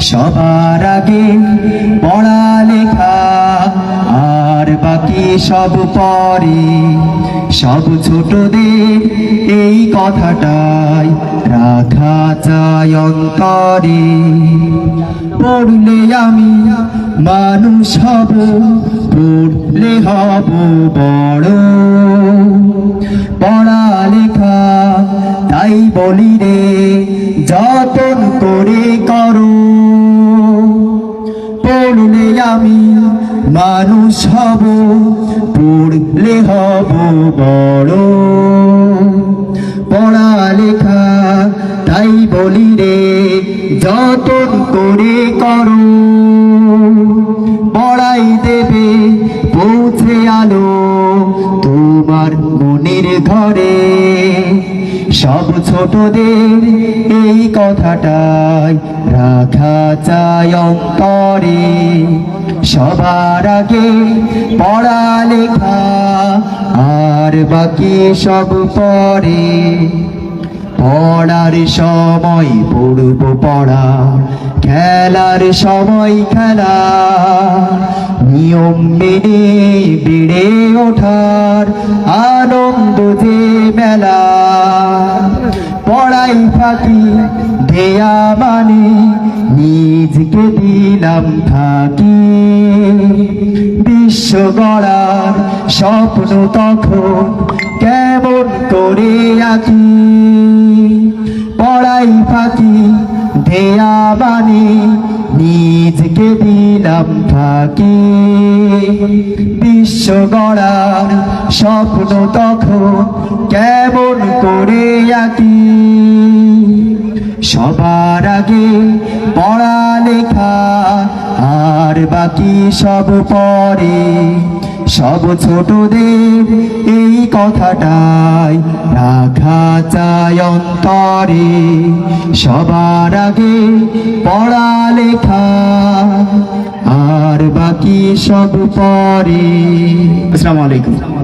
সবার আগে পড়ালেখা আর বাকি সব পরে সব ছোটদের এই কথাটাই রাখা চাই অন্তরে। পড়লে আমি মানুষ হব, পড়লে হব বড়। পড়ালেখা তাই বলি রে, যতন করে করো। মানুষ হব, পড়লে হব বড়। পড়ালেখা, তাই বলি রে, যতন করে করো। পড়াই দেবে, পৌঁছে আলো তোমার মনের ঘরে। সব ছোটদের এই কথাটাই রাখা চাই অন্তরে। সবার আগে পড়ালেখা, আর বাকি সব পরে। পড়ার সময় পড়ব পড়া, খেলার সময় খেলা। নিয়ম মেনে বেড়ে ওঠার আনন্দ যে মেলা। পড়াই ফাঁকি দেয়া মানে নিজকে দিলাম থাকি। বিশ্ব গড়ার স্বপ্ন তখন কেমন করে আঁকি? পড়াই ফাঁকি, দেয়া মানে নিজকে দিলাম থাকি বিশ্ব গড়ার স্বপ্ন তখন কেমন করে আঁকি? সবার আগে আর বাকি সব পরে। সব ছোটদের এই কথাটাই রাখা চাই অন্তরে। সবার আগে পড়ালেখা, আর বাকি সব পরে। আসসালামু আলাইকুম।